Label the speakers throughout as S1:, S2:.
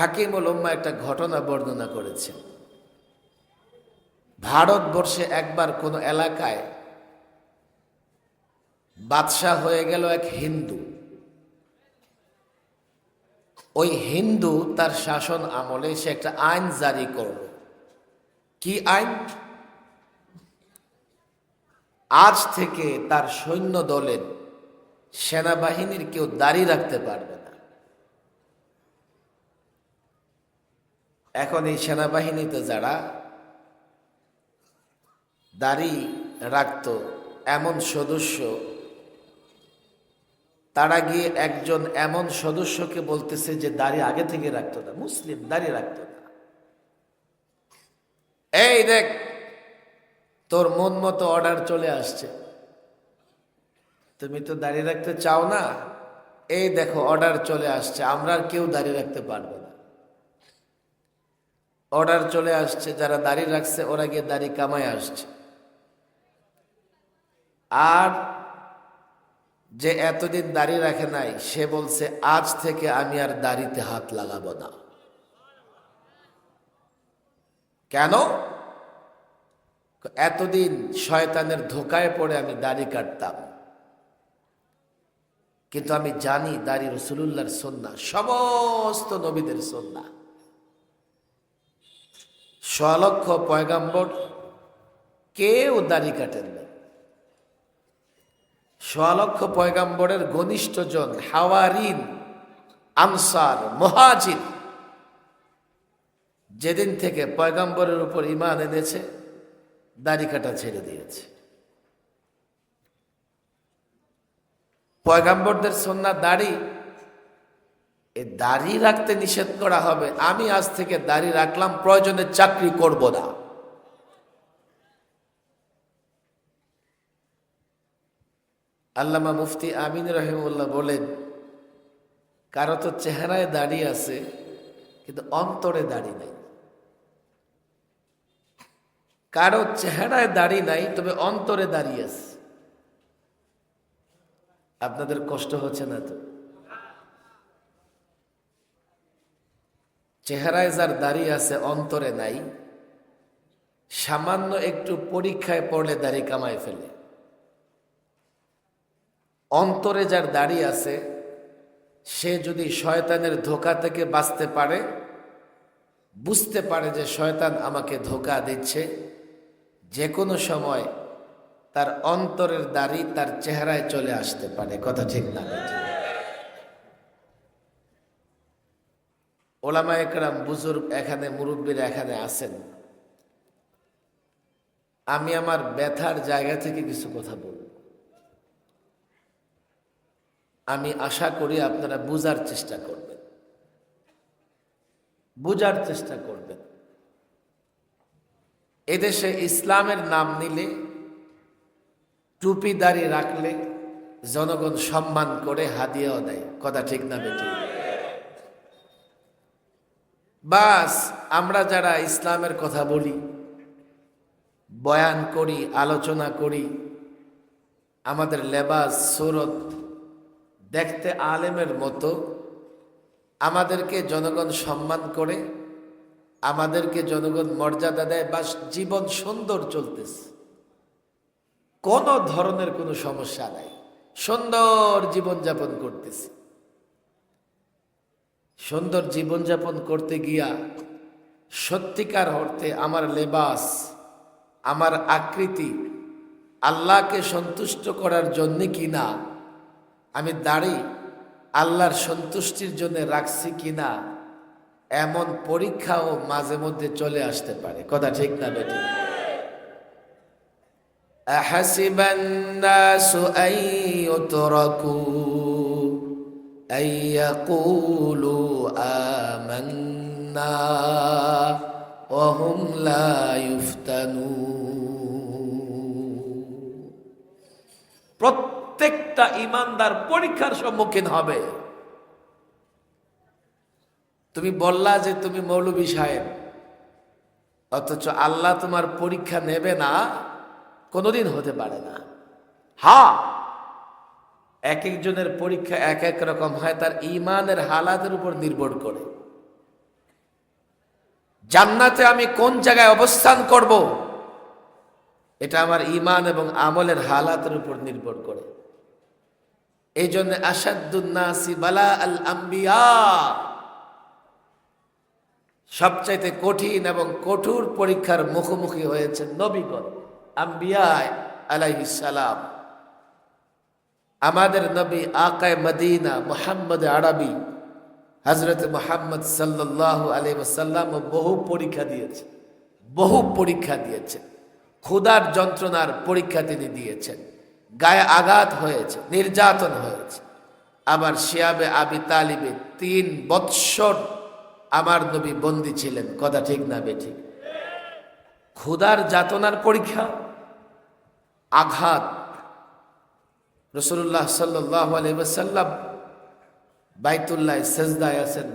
S1: হাকিমুল উম্মা একটা ঘটনা বর্ণনা করেছেন। ভারতবর্ষে একবার কোনো এলাকায় বাদশাহ হয়ে গেল এক হিন্দু। ওই হিন্দু তার শাসন আমলে সে একটা আইন জারি করল। কি আইন? আজ থেকে তার সৈন্য দলের সেনাবাহিনীর কেউ দাড়ি রাখতে পারবে না এখন এই সেনাবাহিনীতে যারা দাড়ি রাখত, এমন সদস্য, তারা গিয়ে একজন এমন সদস্যকে বলতেছে যে দাড়ি আগে থেকে রাখতো না, মুসলিম, দাড়ি রাখতো না। এই দেখ, তোর মন মতো অর্ডার চলে আসছে। তুমি তো দাঁড়িয়ে রাখতে চাও না? এই দেখো, অর্ডার চলে আসছে, আমরা আর কেউ দাঁড়িয়ে রাখতে পারব অর্ডার চলে আসছে, যারা দাড়ি রাখছে ওরা গিয়ে দাড়ি কামায় আসছে। আর যে এতদিন দাড়ি রাখে নাই, সে বলছে, আজ থেকে আমি আর দাড়িতে হাত লাগাবো না। কেন? এতদিন শয়তানের ধোকায় পড়ে আমি দাড়ি কাটতাম। কিন্তু আমি জানি দাড়ি রসুল্লাহর সন্না সমস্ত নবীদের সন্না স্বলক্ষ পয়গাম্বর কেউ দাড়ি কাটেন না? সোয়ালক্ষ পয়গাম্বরের ঘনিষ্ঠজন হাওয়ারিন, আনসার মহাজির যেদিন থেকে পয়গাম্বরের উপর ইমান এনেছে, দাড়ি কাটা ছেড়ে দিয়েছে। পয়গাম্বরদের সন্না দাড়ি এ দাড়ি রাখতে নিষেধ করা হবে। আমি আজ থেকে দাড়ি রাখলাম, প্রয়োজনে চাকরি করব না। আল্লামা মুফতি আমিন রহিমুল্লাহ বলেন, কারও তো চেহারায় দাড়ি আছে, কিন্তু অন্তরে দাড়ি নাই। কারও চেহারায় দাড়ি নাই, তবে অন্তরে দাঁড়িয়ে আছে। আপনাদের কষ্ট হচ্ছে না তো? চেহারায় যার দাঁড়িয়ে আছে অন্তরে নাই, সামান্য একটু পরীক্ষায় পড়লে দাড়ি কামায় ফেলে। অন্তরে যার দাড়ি আছে, সে যদি শয়তানের ধোকা থেকে বাঁচতে পারে, বুঝতে পারে যে শয়তান আমাকে ধোকা দিচ্ছে, যে কোনো সময় তার অন্তরের দাড়ি তার চেহারায় চলে আসতে পারে। কথা ঠিক না ওলামা একরাম বুজুর্গ এখানে, মুরব্বীর এখানে আছেন। আমি আমার ব্যথার জায়গা থেকে কিছু কথা বলব। আমি আশা করি আপনারা বুঝার চেষ্টা করবেন। বুঝার চেষ্টা করবেন। এদেশে ইসলামের নাম নিলে, টুপি দাড়ি রাখলে জনগণ সম্মান করে হাদিয়াও দেয়। কথা ঠিক না বেটি বাস, আমরা যারা ইসলামের কথা বলি, বয়ান করি, আলোচনা করি, আমাদের লেবাস, সুরত দেখতে আলেমের মতো, আমাদেরকে জনগণ সম্মান করে, আমাদেরকে জনগণ মর্যাদা দেয় বা জীবন সুন্দর চলতেছে। কোনো ধরনের কোনো সমস্যা নাই। সুন্দর জীবনযাপন করতেছি। সুন্দর জীবনযাপন করতে গিয়া সত্যিকার অর্থে আমার লেবাস আমার আকৃতি আল্লাহকে সন্তুষ্ট করার জন্যে কি না আমি দাড়ি আল্লাহর সন্তুষ্টির জন্য রাখছি কিনা এমন পরীক্ষাও মাঝে মধ্যে চলে আসতে পারে কথা ঠিক না বেটি أحسب الناس أن يتركوا أن يقولوا آمنا وهم لا يفتنون প্রত্যেকটা ইমানদার পরীক্ষার সম্মুখীন হবে তুমি বললা যে তুমি মৌলবী সাহেব অথচ আল্লাহ তোমার পরীক্ষা নেবে না কোনোদিন হতে পারে না হা এক একজনের পরীক্ষা এক এক রকম হয়, তার ইমানের হালাতের উপর নির্ভর করে। জান্নাতে আমি কোন জায়গায় অবস্থান করব? এটা আমার ইমান এবং আমলের হালাতের উপর নির্ভর করে। এই জন্য আসাদুন্নাসি বালা আল আম্বিয়া। সবচাইতে কঠিন এবং কঠোর পরীক্ষার মুখোমুখি হয়েছে নবীগণ আম্বিয়ায় আলাইহিস সালাম। আমাদের নবী আকায় মদিনা মোহাম্মদ আরবি হজরত মোহাম্মদ সাল্লাহ আলী ওসাল্লাম বহু পরীক্ষা দিয়েছে বহু পরীক্ষা দিয়েছেন। ক্ষুদার যন্ত্রণার পরীক্ষা তিনি দিয়েছেন। গায়ে আঘাত হয়েছে, নির্যাতন হয়েছে। আবার শিয়াবে আবি তালিবে তিন বৎসর আমার নবী বন্দী ছিলেন, কথা ঠিক না বেঠিক। ক্ষুধার যাতনার পরীক্ষা, আঘাত রসুল্লাহ সাল্লাহ আলহাম বাইতুল্লাহ সেজদায় আছেন,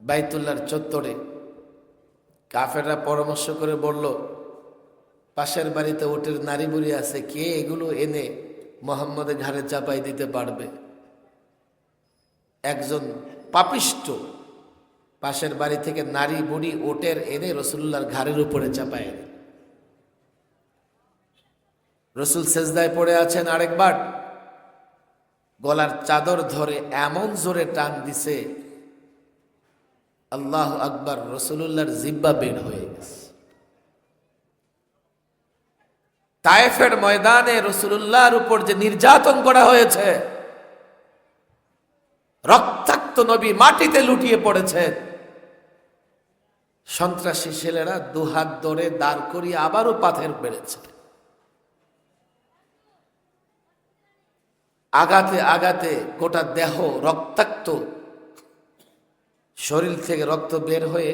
S1: বাইতুল্লাহর চত্বরে। কাফেররা পরামর্শ করে বলল, পাশের বাড়িতে ওটের নারী বুড়ি আছে, কে এগুলো এনে মোহাম্মদের ঘাড়ে চাপাই দিতে পারবে? একজন পাপিষ্ট পাশের বাড়ি থেকে নারী বুড়ি ওটের এনে রসুল্লাহর ঘাড়ের উপরে চাপায় রসুল সেজদায় পড়ে আছেন আরেকবার। গলার চাদর ধরে এমন জোরে টান দিছে, আল্লাহ আকবার রসুল্লাহর জিব্বা বের হয়ে গেছে। তায়েফের ময়দানে রসুল্লাহর উপর যে নির্যাতন করা হয়েছে, রক্তাক্ত নবী মাটিতে লুটিয়ে পড়েছেন সন্ত্রাসী ছেলেরা দুহাত ধরে দাঁড় করিয়ে আবারও পাথের বেড়েছে আগাতে আগাতে গোটা দেহ রক্তাক্ত। শরীর থেকে রক্ত বের হয়ে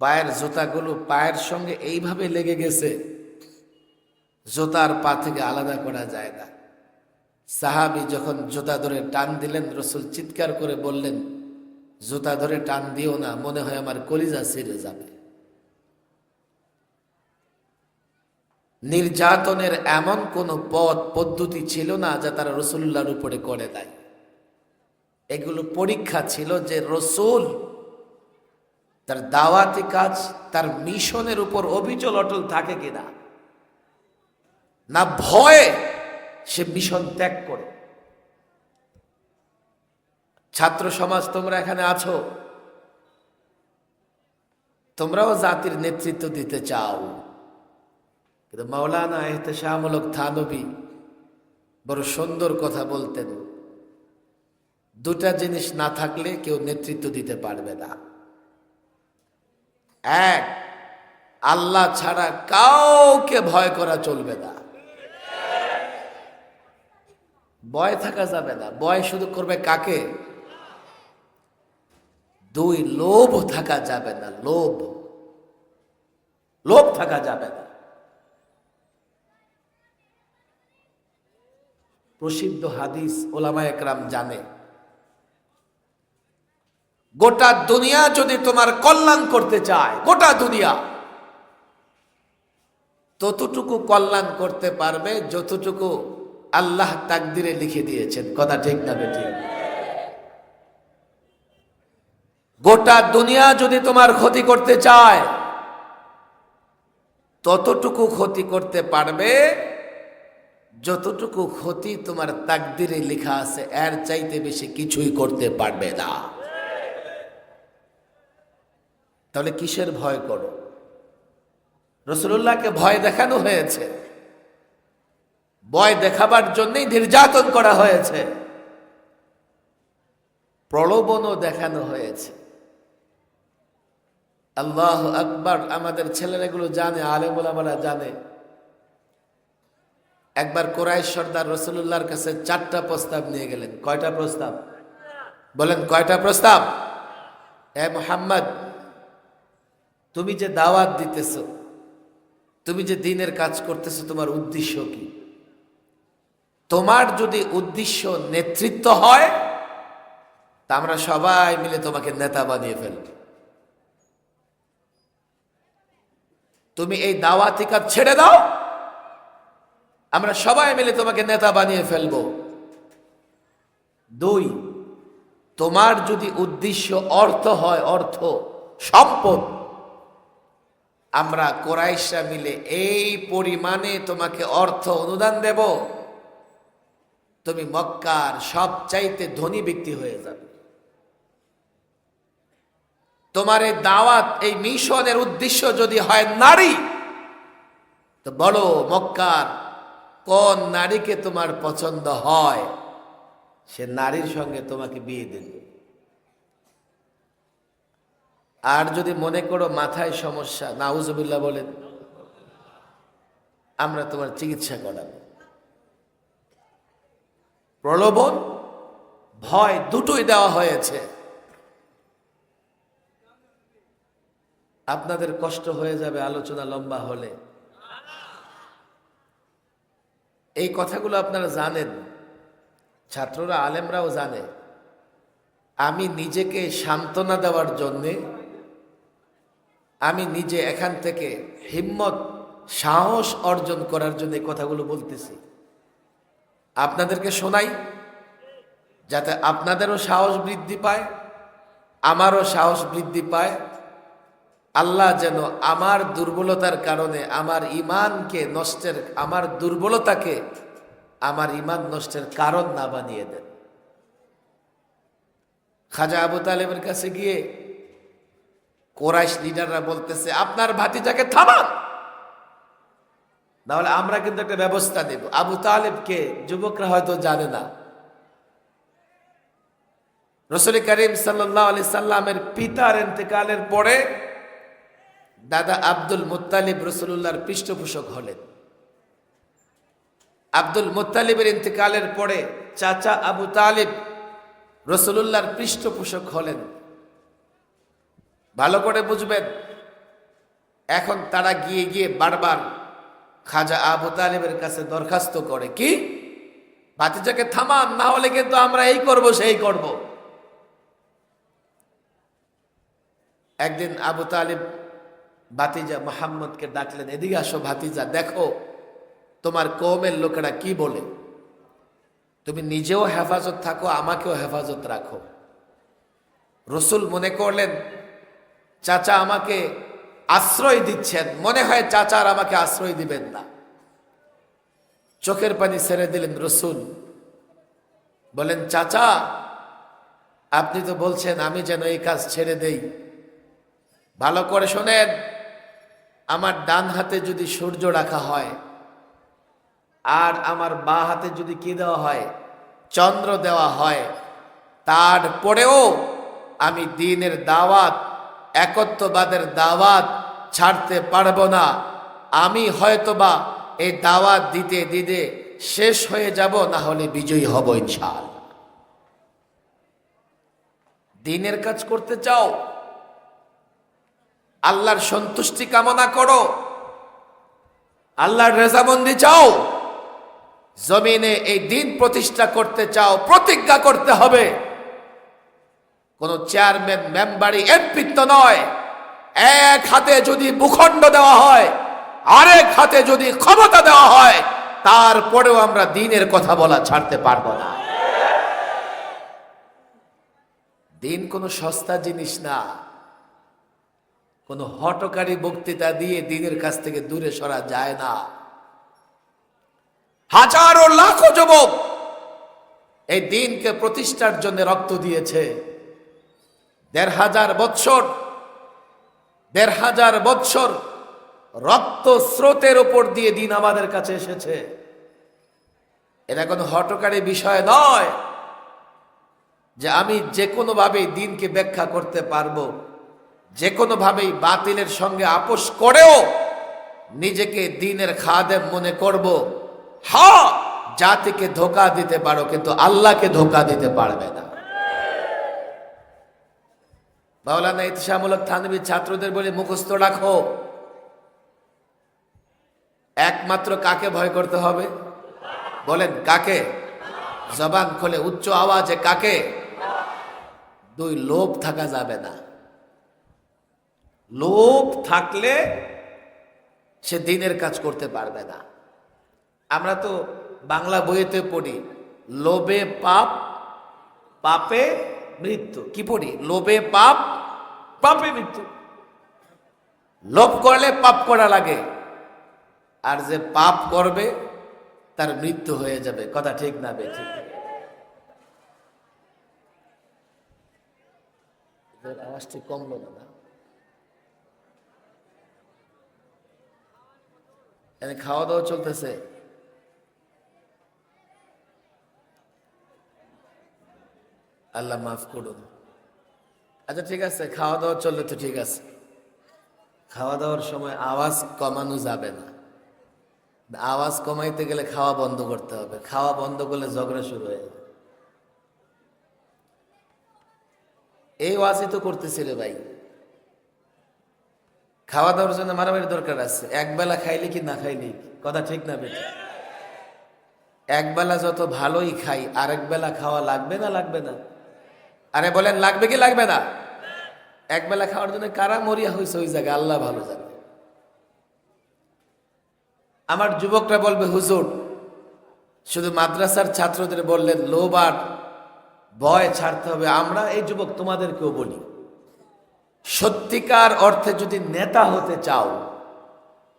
S1: পায়ের জোতাগুলো পায়ের সঙ্গে এইভাবে লেগে গেছে, জোতার পা থেকে আলাদা করা যায় না। সাহাবি যখন জোতা ধরে টান দিলেন, রসুল চিৎকার করে বললেন, জোতা ধরে টান দিও না, মনে হয় আমার কলিজা ছিঁড়ে যাবে। নির্যাতনের এমন কোন পথ, পদ্ধতি ছিল না যা তারা রসুল্লাহর উপরে করে দেয় এগুলো পরীক্ষা ছিল যে রসুল তার দাওয়াতি কাজ, তার মিশনের উপর অবিচল অটল থাকে কিনা, না ভয়ে সে মিশন ত্যাগ করে। ছাত্র সমাজ, তোমরা এখানে আছো? তোমরাও জাতির নেতৃত্ব দিতে চাও। কিন্তু মাওলানা এহতেশামূলক থানবী বড় সুন্দর কথা বলতেন। দুটা জিনিস না থাকলে কেউ নেতৃত্ব দিতে পারবে না। এক, আল্লাহ ছাড়া কাউকে ভয় করা চলবে না। ভয় থাকা যাবে না। ভয় শুধু করবে কাকে? দুই, লোভ থাকা যাবে না। লোভ। লোভ থাকা যাবে না। প্রসিদ্ধ হাদিস ওলামা একরাম জানে। গোটা দুনিয়া যদি তোমার কল্যাণ করতে চায়, গোটা দুনিয়া। ততটুকু কল্যাণ করতে পারবে যতটুকু আল্লাহ তাকদিরে লিখে দিয়েছেন। কথা ঠিক না বেঠিক? গোটা দুনিয়া যদি তোমার ক্ষতি করতে চায়, ততটুকু ক্ষতি করতে পারবে যতটুকু ক্ষতি তোমার তাকদিরে লেখা আছে, এর চাইতে বেশি কিছুই করতে পারবে না। তাহলে কিসের ভয় করো? রসুল্লাহকে ভয় দেখানো হয়েছে। ভয় দেখাবার জন্যই নির্যাতন করা হয়েছে। প্রলোভনও দেখানো হয়েছে। আল্লাহ আকবার, আমাদের ছেলেরা এগুলো জানে আলেমুলামারা জানে। একবার কোরআশ সর্দার রসুল্লাহর কাছে চারটা প্রস্তাব নিয়ে গেলেন। কয়টা প্রস্তাব? বলেন, কয়টা প্রস্তাব? এ মোহাম্মদ, তুমি যে দাওয়াত দিতেছ, তুমি যে দিনের কাজ করতেছো, তোমার উদ্দেশ্য কি? তোমার যদি উদ্দেশ্য নেতৃত্ব হয়, তা আমরা সবাই মিলে তোমাকে নেতা বানিয়ে ফেলব। তুমি এই দাওয়াতি কাজ ছেড়ে দাও আমরা সবাই মিলে তোমাকে নেতা বানিয়ে ফেলব। দুই, তোমার যদি উদ্দেশ্য অর্থ হয়, অর্থ, সম্পদ, আমরা কোরাইশা মিলে এই পরিমাণে তোমাকে অর্থ অনুদান দেব। তুমি মক্কার সবচাইতে ধনী ব্যক্তি হয়ে যাবে। তোমার এই দাওয়াত, এই মিশনের উদ্দেশ্য যদি হয় নারী, তো বলো মক্কার কোন নারীকে তোমার পছন্দ হয়? সে নারীর সঙ্গে তোমাকে বিয়ে দেবে। আর যদি মনে করো মাথায় সমস্যা, নাউজুবিল্লাহ বলেন, আমরা তোমার চিকিৎসা করাবো। প্রলোভন, ভয় দুটোই দেওয়া হয়েছে। আপনাদের কষ্ট হয়ে যাবে, আলোচনা লম্বা হলে। এই কথাগুলো আপনারা জানেন। ছাত্ররা, আলেমরাও জানে। আমি নিজেকে সান্ত্বনা দেওয়ার জন্যে, আমি নিজে এখান থেকে হিম্মত, সাহস অর্জন করার জন্য এই কথাগুলো বলতেছি। আপনাদেরকে শোনাই, যাতে আপনাদেরও সাহস বৃদ্ধি পায়, আমারও সাহস বৃদ্ধি পায় আল্লাহ যেন আমার দুর্বলতার কারণে, আমার ইমানকে নষ্টের, আমার দুর্বলতাকে আমার ইমান নষ্টের কারণ না বানিয়ে দেন। খাজা আবু তালেবের কাছে গিয়ে কোরাইশ লিডাররা বলতেছে, আপনার ভাতিজাকে থামান। তাহলে আমরা কিন্তু একটা ব্যবস্থা দেব আবু তালেবকে যুবকরা হয়তো জানে না। রসুল করিম সাল্লাহ আলি সাল্লামের পিতার ইন্তেকালের পরে দাদা আব্দুল মুতালিব রসুল্লাহর পৃষ্ঠপোষক হলেন। আব্দুল মুতালিবের ইন্তেকালের পরে চাচা আবু তালিব রসুল্লাহর পৃষ্ঠপোষক হলেন। ভালো করে বুঝবেন, এখন তারা গিয়ে গিয়ে বারবার খাজা আবু তালিবের কাছে দরখাস্ত করে কি? বাতিজাকে থামান, না হলে কিন্তু আমরা এই করব, সেই করব। একদিন আবু তালিব বাতিজা মোহাম্মদকে ডাকলেন, এদিকে আসো ভাতিজা, দেখো তোমার কৌমের লোকেরা কি বলে? তুমি নিজেও হেফাজত থাকো, আমাকেও হেফাজত রাখো। রসুল মনে করলেন, চাচা আমাকে আশ্রয় দিচ্ছেন, মনে হয় চাচা আর আমাকে আশ্রয় দিবেন না। চোখের পানি ছেড়ে দিলেন রসুল। বলেন, চাচা, আপনি তো বলছেন আমি যেন এই কাজ ছেড়ে দেই। ভালো করে শোনেন আমার ডান হাতে যদি সূর্য রাখা হয়, আর আমার বা হাতে যদি কি দেওয়া হয়, চন্দ্র দেওয়া হয় তারপরেও আমি দিনের দাওয়াত, একত্ববাদের দাওয়াত ছাড়তে পারব না। আমি হয়তোবা এই দাওয়াত দিতে দিতে শেষ হয়ে যাব, না হলে বিজয়ী হব ইনশাল দিনের কাজ করতে চাও আল্লাহর সন্তুষ্টি কামনা করো। আল্লাহর রেজামন্দি চাও। জমিনে এই দিন প্রতিষ্ঠা করতে চাও, প্রতিজ্ঞা করতে হবে। কোন চেয়ারম্যান, মেম্বারি এমপিত্ব নয়। এক হাতে যদি ভূখণ্ড দেওয়া হয়, আরেক হাতে যদি ক্ষমতা দেওয়া হয়, তারপরেও আমরা দিনের কথা বলা ছাড়তে পারব না। দিন কোনো সস্তা জিনিস না। কোনো হটকারী বক্তৃতা দিয়ে দিনের কাছ থেকে দূরে সরা যায় না। হাজারো লাখো যুবক এই দিনকে প্রতিষ্ঠার জন্য রক্ত দিয়েছে। দেড় হাজার বৎসর, দেড় হাজার বৎসর রক্ত স্রোতের উপর দিয়ে দিন আমাদের কাছে এসেছে। এটা কোনো হটকারী বিষয় নয় যে আমি যে কোনোভাবেই দিনকে ব্যাখ্যা করতে পারব। যে কোনোভাবেই বাতিলের সঙ্গে আপোষ করেও নিজেকে দিনের খাদেম মনে করব। হা, জাতিকে ধোকা দিতে পারো, কিন্তু আল্লাহকে ধোকা দিতে পারবে না। মাওলানা ইতিসামূলক থানবী ছাত্রদের বলে মুখস্থ রাখো। একমাত্র কাকে ভয় করতে হবে? বলেন, কাকে? জবান খোলে, উচ্চ আওয়াজে কাকে? দুই লোভ থাকা যাবে না। লোভ থাকলে সে দিনের কাজ করতে পারবে না। আমরা তো বাংলা বইয়েতে পড়ি, লোভে পাপ, পাপে মৃত্যু। কি পড়ি? লোভে পাপ, পাপে মৃত্যু। লোভ করলে পাপ করা লাগে। আর যে পাপ করবে, তার মৃত্যু হয়ে যাবে। কথা ঠিক না, বে ঠিক। এদের আওয়াজটি কমলো না না এখানে খাওয়া দাওয়া চলতেছে। আল্লাহ মাফ করুন। আচ্ছা ঠিক আছে, খাওয়া দাওয়া চললে তো ঠিক আছে। খাওয়া দাওয়ার সময় আওয়াজ কমানো যাবে না। আওয়াজ কমাইতে গেলে খাওয়া বন্ধ করতে হবে। খাওয়া বন্ধ করলে ঝগড়া শুরু হয়ে যাবে। এই ওয়াজই তো করতেছি রে ভাই। খাওয়া দাওয়ার জন্য মারামারি দরকার আছে। একবেলা খাইলে কি না খাইলে? কথা ঠিক না বেটা? একবেলা যত ভালোই খাই, আরেক বেলা খাওয়া লাগবে না লাগবে না? আরে বলেন, লাগবে কি লাগবে না? একবেলা খাওয়ার জন্য কারা মরিয়া হয়েছে ওই জায়গায়? আল্লাহ ভালো জানে। আমার যুবকরা বলবে, হুজুর, শুধু মাদ্রাসার ছাত্রদের বললেন, লোভ আর ভয় ছাড়তে হবে। আমরা এই যুবক তোমাদেরকেও বলি। সত্যিকার অর্থে যদি নেতা হতে চাও,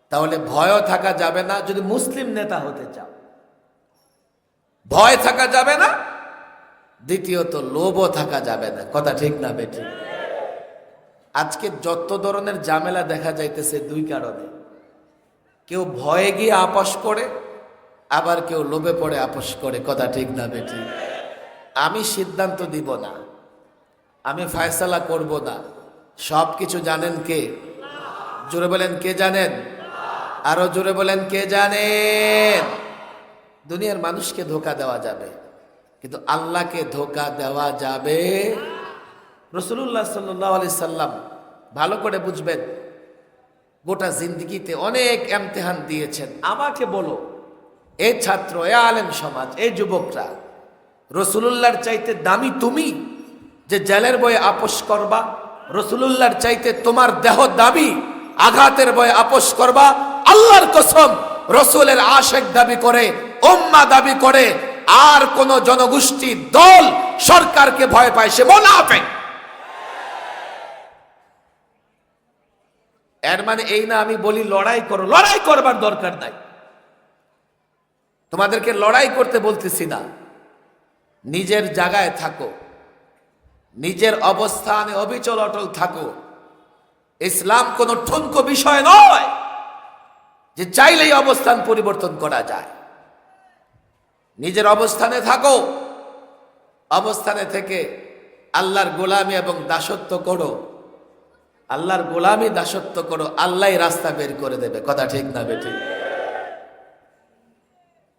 S1: তাহলে ভয়ও থাকা যাবে না যদি মুসলিম নেতা হতে চাও। ভয় থাকা যাবে না, দ্বিতীয়ত লোভও থাকা যাবে না। কথা ঠিক না, বেঠি? আজকে যত ধরনের ঝামেলা দেখা যাইতেছে দুই কারণে। কেউ ভয়ে গিয়ে আপোষ করে, আবার কেউ লোভে পড়ে আপোষ করে। কথা ঠিক না, বেঠি? আমি সিদ্ধান্ত দিব না। আমি ফায়সালা করব না। সব কিছু জানেন কে? জোরে বলেন, কে জানেন? আরও জোরে বলেন, কে জানেন? দুনিয়ার মানুষকে ধোকা দেওয়া যাবে, কিন্তু আল্লাহকে ধোকা দেওয়া যাবে। রসুল্লাহ সাল্লাহ আলি সাল্লাম ভালো করে বুঝবেন, গোটা জিন্দগিতে অনেক এমতেহান দিয়েছেন। আমাকে বলো, এ ছাত্র, এ আলেম সমাজ এই যুবকরা, রসুলুল্লাহর চাইতে দামি তুমি যে জেলের বয়ে আপোষ করবা? রসুলুল্লাহর চাইতে তোমার দেহ দাবি আঘাতের বয়ে আপোষ করবা, আল্লাহর কসম রসুলের আশেক দাবি করে ওম্মা দাবি করে, আর কোন জনগোষ্ঠী, দল সরকারকে ভয় পায়, সে মোনাফেক। এর মানে এই না আমি বলি লড়াই করো, লড়াই করবার দরকার নাই। তোমাদেরকে লড়াই করতে বলতেছি না। নিজের জায়গায় থাকো। নিজের অবস্থানে অবিচল, অটল থাকো। ইসলাম কোনো ঠুনকো বিষয় নয় যে চাইলেই অবস্থান পরিবর্তন করা যায়। নিজের অবস্থানে থাকো। অবস্থানে থেকে আল্লাহর গোলামি এবং দাসত্ব করো। আল্লাহর গোলামি, দাসত্ব করো। আল্লাহ রাস্তা বের করে দেবে। কথা ঠিক না বেঠিক?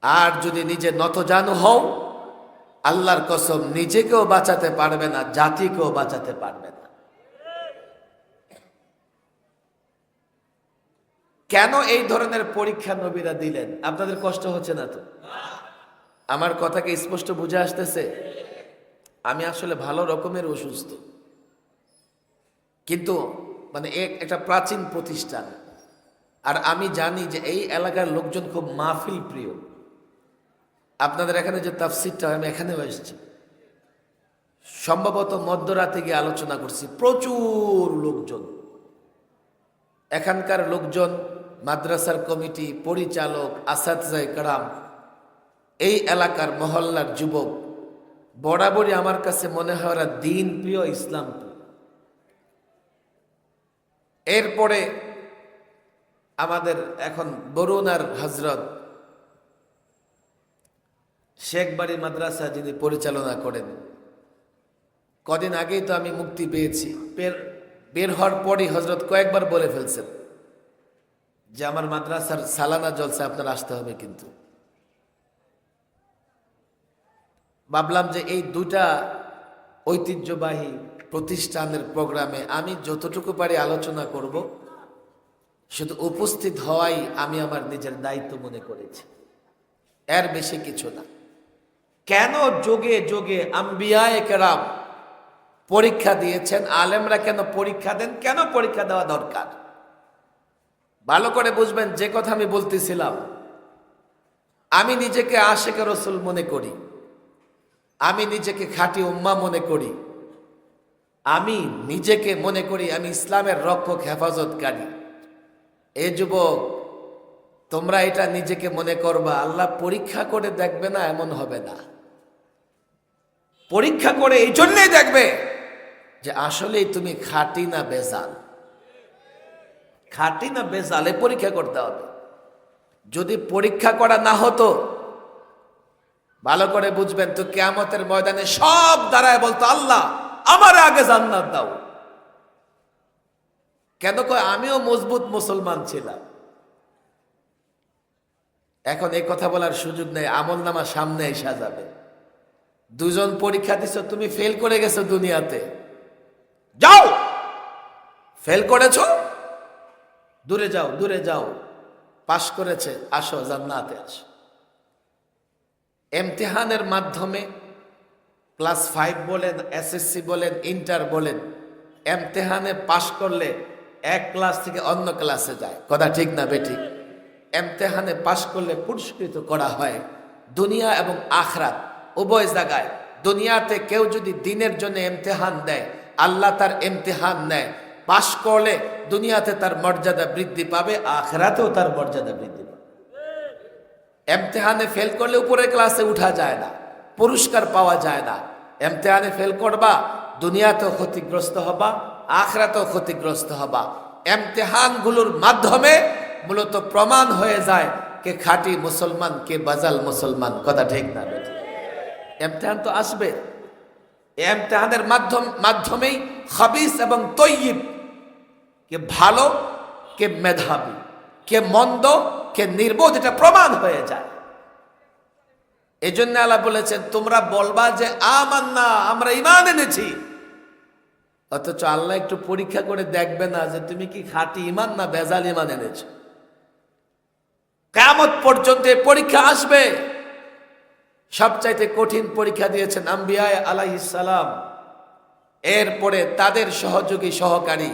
S1: আর যদি নিজে নতজানু হও আল্লাহর কসম, নিজেকেও বাঁচাতে পারবে না, জাতিকেও বাঁচাতে পারবে না। কেন এই ধরনের পরীক্ষা নবীরা দিলেন? আপনাদের কষ্ট হচ্ছে না তো? আমার কথাকে স্পষ্ট বুঝে আসতেছে? আমি আসলে ভালো রকমের অসুস্থ। কিন্তু মানে এক একটা প্রাচীন প্রতিষ্ঠান। আর আমি জানি যে এই এলাকার লোকজন খুব মাহফিল প্রিয়। আপনাদের এখানে যে তাফসিরটা আমি এখানেও এসেছি। সম্ভবত মধ্যরাতে গিয়ে আলোচনা করছি। প্রচুর লোকজন। এখানকার লোকজন, মাদ্রাসার কমিটি, পরিচালক আসাদজাই কারাম, এই এলাকার মহল্লার যুবক, বরাবরই আমার কাছে মনে হয় ওরা দিন প্রিয় ইসলাম এরপরে আমাদের এখন বরুণার হজরত শেখবাড়ি মাদ্রাসা যিনি পরিচালনা করেন, কদিন আগেই তো আমি মুক্তি পেয়েছি। বের- বের হওয়ার পরই হজরত কয়েকবার বলে ফেলছেন যে আমার মাদ্রাসার সালানা জলসা আপনার আসতে হবে কিন্তু। ভাবলাম যে এই দুটা ঐতিহ্যবাহী প্রতিষ্ঠানের প্রোগ্রামে আমি যতটুকু পারি আলোচনা করব, শুধু উপস্থিত হওয়াই আমি আমার নিজের দায়িত্ব মনে করেছি। এর বেশি কিছু না। কেন যোগে যোগে আম্বিয়ায় কেরাম পরীক্ষা দিয়েছেন? আলেমরা কেন পরীক্ষা দেন? কেন পরীক্ষা দেওয়া দরকার? ভালো করে বুঝবেন, যে কথা আমি বলতেছিলাম। আমি নিজেকে আশেখ রসুল মনে করি। আমি নিজেকে খাঁটি উম্মা মনে করি। আমি নিজেকে মনে করি, আমি ইসলামের রক্ষক, হেফাজতকারী। এ যুবক, তোমরা এটা নিজেকে মনে করবা, আল্লাহ পরীক্ষা করে দেখবে না, এমন হবে না। পরীক্ষা করে এই জন্যই দেখবে যে আসলেই তুমি খাটি না বেজাল। খাটি না বেজালে পরীক্ষা করতে হবে। যদি পরীক্ষা করা না হতো, ভালো করে বুঝবেন তো কেয়ামতের ময়দানে সব দাঁড়ায় বলতো, আল্লাহ, আমার আগে জান্নাত দাও। কেন কয়, আমিও মজবুত মুসলমান ছিলাম। এখন এই কথা বলার সুযোগ নেই, আমল নামা সামনে এসা যাবে। দুজন পরীক্ষা দিছ তুমি ফেল করে গেছো দুনিয়াতে। যাও! ফেল করেছ? দূরে যাও দূরে যাও। পাশ করেছে আসো জান্নাতে আসো। এমতেহানের মাধ্যমে ক্লাস ফাইভ বলেন এসএসসি বলেন ইন্টার বলেন এমতেহানে পাশ করলে এক ক্লাস থেকে অন্য ক্লাসে যায়। কথা ঠিক না বেঠিক এমতেহানে পাশ করলে পুরস্কৃত করা হয় দুনিয়া এবং আখরাত। উভয় জায়গায়। দুনিয়াতে কেউ যদি দিনের জন্য এমতেহান দেয়, আল্লাহ তার এমতেহান নেয়। পাশ করলে দুনিয়াতে তার মর্যাদা বৃদ্ধি পাবে, আখরাতেও তার মর্যাদা বৃদ্ধি পাবে। এমতেহানে ফেল করলে উপরের ক্লাসে উঠা যায় না, পুরস্কার পাওয়া যায় না। এমতেহানে ফেল করবা, দুনিয়াতেও ক্ষতিগ্রস্ত হবা, আখরাতেও ক্ষতিগ্রস্ত হবা। এমতেহানগুলোর মাধ্যমে মূলত প্রমাণ হয়ে যায় কে খাঁটি মুসলমান, কে বাজাল মুসলমান, কথা ঠিক না, বেঠিক? এমতেহান তো আসবে। এমতেহানের মাধ্যম, মাধ্যমেই খাবিস এবং তৈয়ব, কে ভালো, কে মেধাবী, কে মন্দ, কে নির্বোধ, এটা প্রমাণ হয়ে যায়। এই জন্য আল্লাহ বলেছেন, তোমরা বলবা যে আমান্না, আমরা ইমান এনেছি। অথচ আল্লাহ একটু পরীক্ষা করে দেখবে না যে তুমি কি খাঁটি ইমান না বেজাল ইমান এনেছো। কেমত পর্যন্ত পরীক্ষা আসবে। সবচাইতে কঠিন পরীক্ষা দিয়েছেন আম্বিয়ায় আলাইসালাম এরপরে তাদের সহযোগী সহকারী,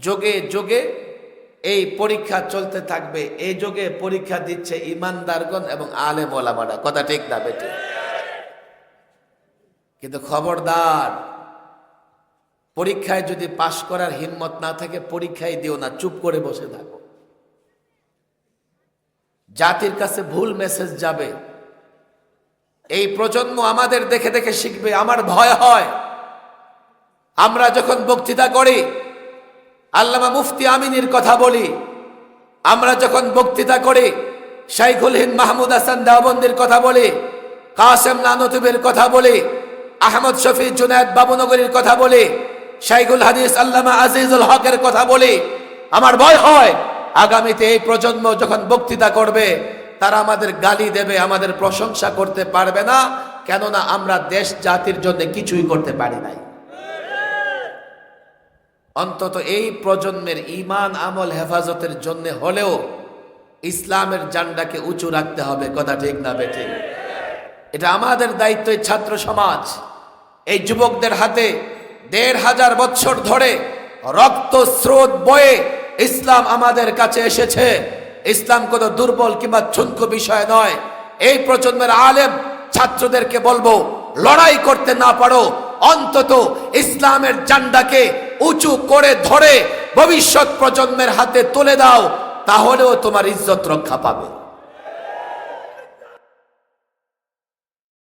S1: যোগে যোগে এই পরীক্ষা চলতে থাকবে। এই যোগে পরীক্ষা দিচ্ছে ইমানদারগণ এবং আলে মোলামারা কথা ঠিক না বেটে কিন্তু খবরদার, পরীক্ষায় যদি পাশ করার হিম্মত না থাকে পরীক্ষায় দিও না, চুপ করে বসে থাকো। জাতির কাছে ভুল মেসেজ যাবে। এই প্রজন্ম আমাদের দেখে দেখে শিখবে, আমার ভয় হয়। আমরা যখন বক্তৃতা করি, আল্লামা মুফতি আমিনীর কথা বলি, আমরা যখন বক্তৃতা করি, শাইখুল হিন্দ মাহমুদ হাসান দেওবন্দির কথা বলি, কাসেম নানতুবের কথা বলি, আহমদ শফি জুনায়দ বাবুনগরীর কথা বলি, শাইখুল হাদিস আল্লামা আজিজুল হকের কথা বলি, আমার ভয় হয়। আগামীতে এই প্রজন্ম যখন বক্তৃতা করবে তারা আমাদের গালি দেবে, আমাদের প্রশংসা করতে পারবে না, কেননা আমরা দেশ জাতির জন্য কিছুই করতে পারি নাই। অন্তত এই প্রজন্মের ইমান আমল হেফাজতের জন্য হলেও ইসলামের জান্ডাকে উঁচু রাখতে হবে, কথা ঠিক না বেঠে? এটা আমাদের দায়িত্ব ছাত্র সমাজ। এই যুবকদের হাতে দেড় হাজার বছর ধরে রক্ত স্রোত বয়ে ইসলাম আমাদের কাছে এসেছে। ইসলাম কোনো দুর্বল কিংবা ছুনকো বিষয় নয়। এই প্রজন্মের আলেম ছাত্রদেরকে বলব, লড়াই করতে না পারো। অন্তত ইসলামের জান্ডাকে উঁচু করে ধরে ভবিষ্যৎ প্রজন্মের হাতে তুলে দাও, তাহলেও তোমার ইজ্জত রক্ষা পাবে।